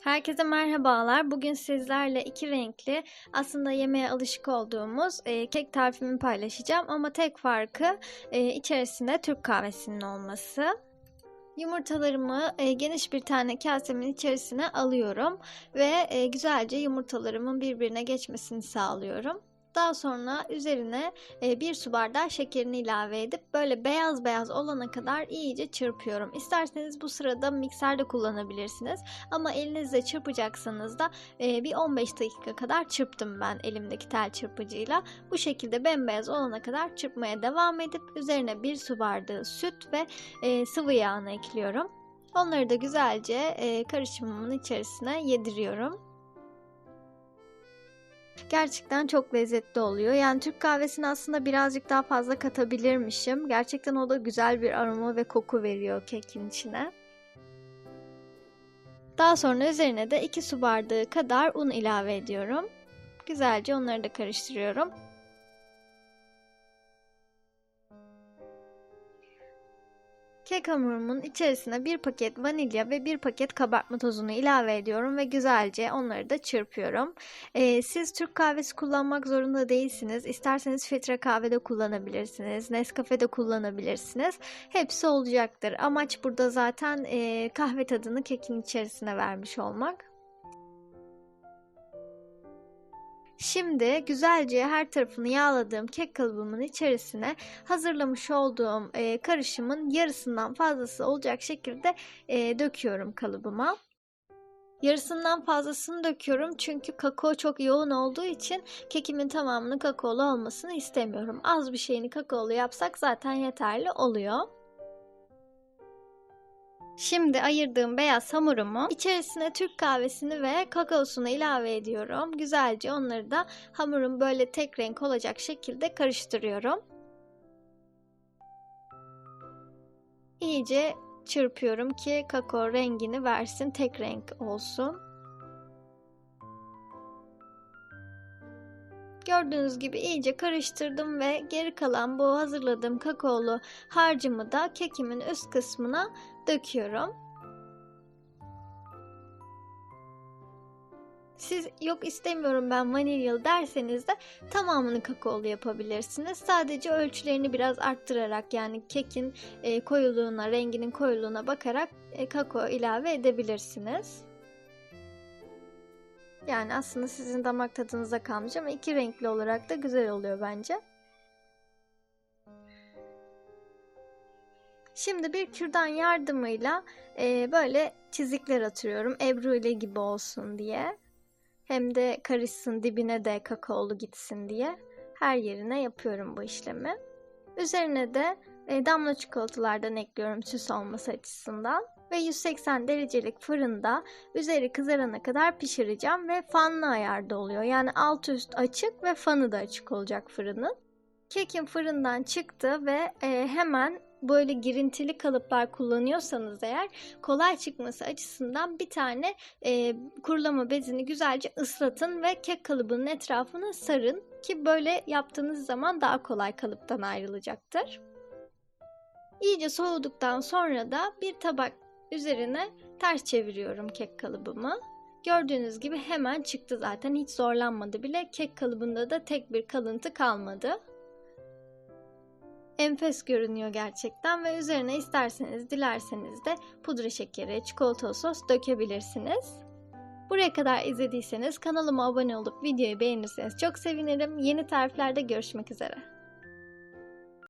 Herkese merhabalar. Bugün sizlerle iki renkli aslında yemeğe alışık olduğumuz e, kek tarifimi paylaşacağım. Ama tek farkı e, içerisinde Türk kahvesinin olması. Yumurtalarımı e, geniş bir tane kasemin içerisine alıyorum ve e, güzelce yumurtalarımın birbirine geçmesini sağlıyorum. Daha sonra üzerine e, bir su bardağı şekerini ilave edip böyle beyaz beyaz olana kadar iyice çırpıyorum. İsterseniz bu sırada mikserde kullanabilirsiniz. Ama elinizle çırpacaksanız da e, bir 15 dakika kadar çırptım ben elimdeki tel çırpıcıyla. Bu şekilde bembeyaz olana kadar çırpmaya devam edip üzerine bir su bardağı süt ve e, sıvı yağını ekliyorum. Onları da güzelce karışımımın içerisine yediriyorum. Gerçekten çok lezzetli oluyor. Yani Türk kahvesini aslında birazcık daha fazla katabilirmişim. Gerçekten o da güzel bir aroma ve koku veriyor kekin içine. Daha sonra üzerine de 2 su bardağı kadar un ilave ediyorum. Güzelce onları da karıştırıyorum. Kek hamurumun içerisine bir paket vanilya ve bir paket kabartma tozunu ilave ediyorum ve güzelce onları da çırpıyorum. Ee, siz Türk kahvesi kullanmak zorunda değilsiniz. İsterseniz filtre kahve de kullanabilirsiniz. Nescafe de kullanabilirsiniz. Hepsi olacaktır. Amaç burada zaten e, kahve tadını kekin içerisine vermiş olmak. Şimdi güzelce her tarafını yağladığım kek kalıbımın içerisine hazırlamış olduğum e, karışımın yarısından fazlası olacak şekilde e, döküyorum kalıbıma. Yarısından fazlasını döküyorum çünkü kakao çok yoğun olduğu için kekimin tamamının kakaolu olmasını istemiyorum. Az bir şeyini kakaolu yapsak zaten yeterli oluyor. Şimdi ayırdığım beyaz hamurumu içerisine Türk kahvesini ve kakaosunu ilave ediyorum. Güzelce onları da hamurun böyle tek renk olacak şekilde karıştırıyorum. İyice çırpıyorum ki kakao rengini versin, tek renk olsun. Gördüğünüz gibi iyice karıştırdım ve geri kalan bu hazırladığım kakaolu harcımı da kekimin üst kısmına döküyorum. Siz yok istemiyorum ben vanilyalı derseniz de tamamını kakaolu yapabilirsiniz. Sadece ölçülerini biraz arttırarak yani kekin e, koyuluğuna, renginin koyuluğuna bakarak e, kakao ilave edebilirsiniz. Yani aslında sizin damak tadınıza kalmış ama iki renkli olarak da güzel oluyor bence. Şimdi bir kürdan yardımıyla e, böyle çizikler atıyorum. Ebru ile gibi olsun diye. Hem de karışsın dibine de kakaolu gitsin diye. Her yerine yapıyorum bu işlemi. Üzerine de e, damla çikolatalardan ekliyorum süs olması açısından ve 180 derecelik fırında üzeri kızarana kadar pişireceğim ve fanlı ayarda oluyor. Yani alt üst açık ve fanı da açık olacak fırının. Kekim fırından çıktı ve e, hemen böyle girintili kalıplar kullanıyorsanız eğer kolay çıkması açısından bir tane e, kurulama bezini güzelce ıslatın ve kek kalıbının etrafını sarın ki böyle yaptığınız zaman daha kolay kalıptan ayrılacaktır. İyice soğuduktan sonra da bir tabak üzerine ters çeviriyorum kek kalıbımı. Gördüğünüz gibi hemen çıktı zaten hiç zorlanmadı bile. Kek kalıbında da tek bir kalıntı kalmadı. Enfes görünüyor gerçekten ve üzerine isterseniz dilerseniz de pudra şekeri, çikolatalı sos dökebilirsiniz. Buraya kadar izlediyseniz kanalıma abone olup videoyu beğenirseniz çok sevinirim. Yeni tariflerde görüşmek üzere.